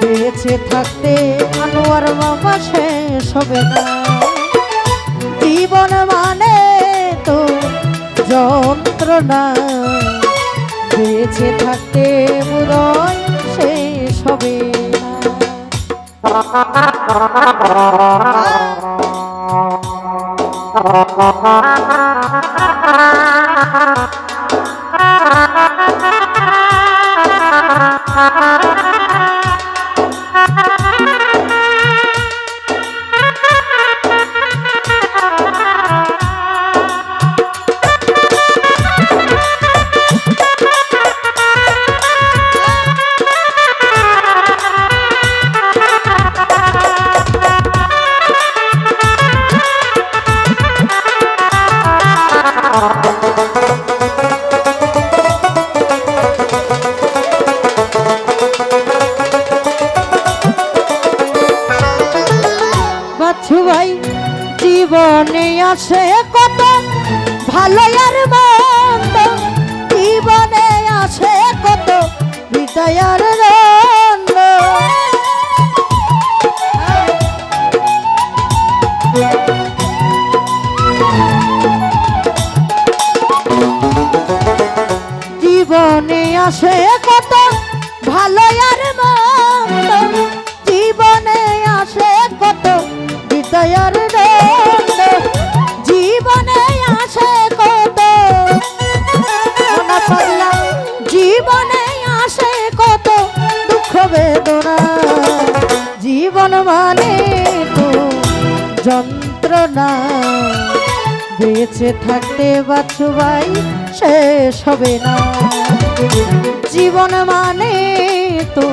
বেঁচে থাকতে আনোয়ার বাবা শেষ হবে না। জীবন মানে তো যন্ত্রণা। বেঁচে থাকতে বুদয় শেষ হবে না। বাছু ভাই জীবনে আসে কত ভালো আর মন্দ। জীবনে আসে কত হৃদয়ার রন্দ জীবনে আসে কত ভালো আর মন্দ। জীবনে আসে কত হৃদয়ার দ্বন্দ্ব। জীবনে আসে কত জীবনে আসে কত দুঃখ বেদনা। জীবন মানে তো যন্ত্রণা। বেঁচে থাকতে বাছু ভাই শেষ হবে না। জীবন মানে তো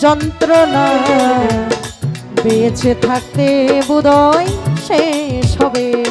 যন্ত্রণা। বেঁচে থাকতে বোধয় শেষ হবে।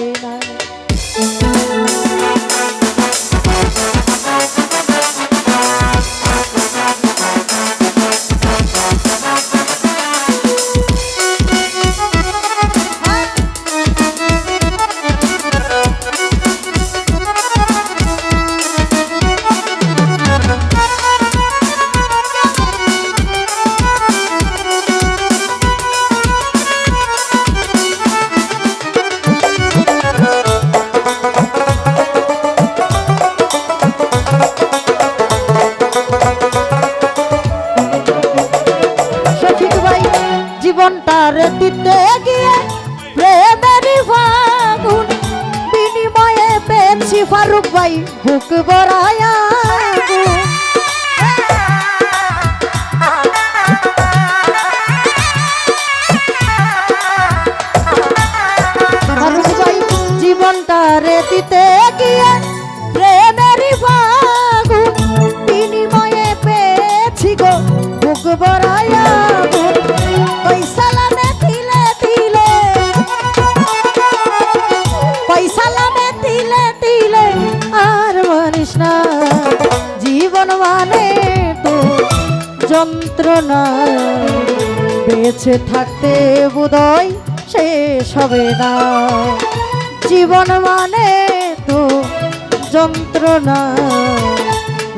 ফারুক ভাই বুক ভাই জীবনটারে দিতে গিয়ে প্রেমেরই ফাগুন বিনিময়ে পেয়েছি গো বুক বড়ায়া যন্ত্রণা বেঁচে থাকতে বোধয় শেষ হবে না। জীবন মানে তো যন্ত্রণা,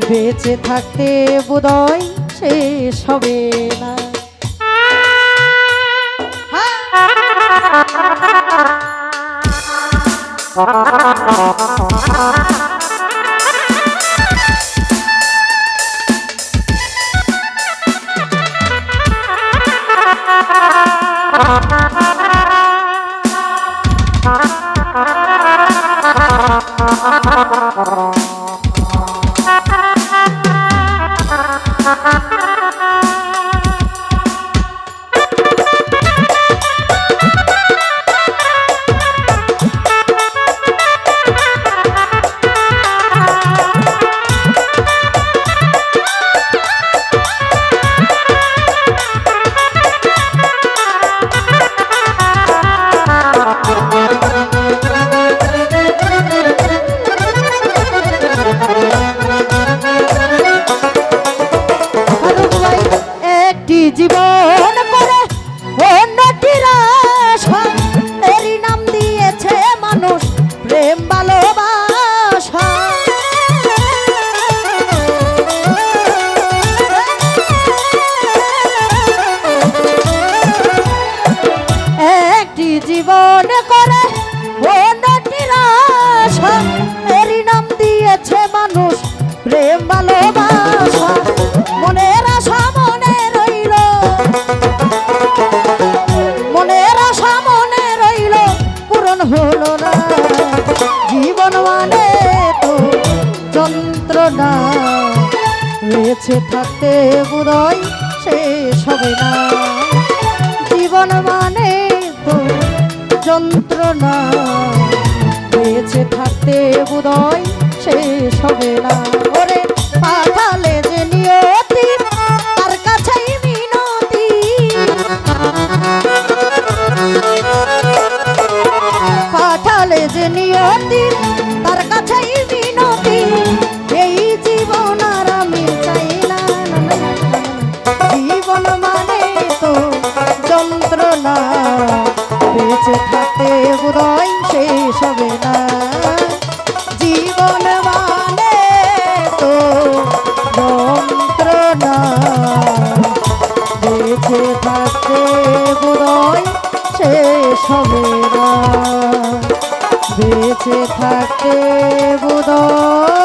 বেঁচে থাকতে বোধয় শেষ হবে না। Ha ha ha ha ha ha বেঁচে থাকতে বুদয় শেষ হবে না। জীবন মানে তো যন্ত্রণা। বেঁচে থাকতে বুদয় শেষ হবে না। ওরে পাঠালে বেঁচে থাকে বুড়োয় সে হবে বেঁচে থাকে বুড়োয়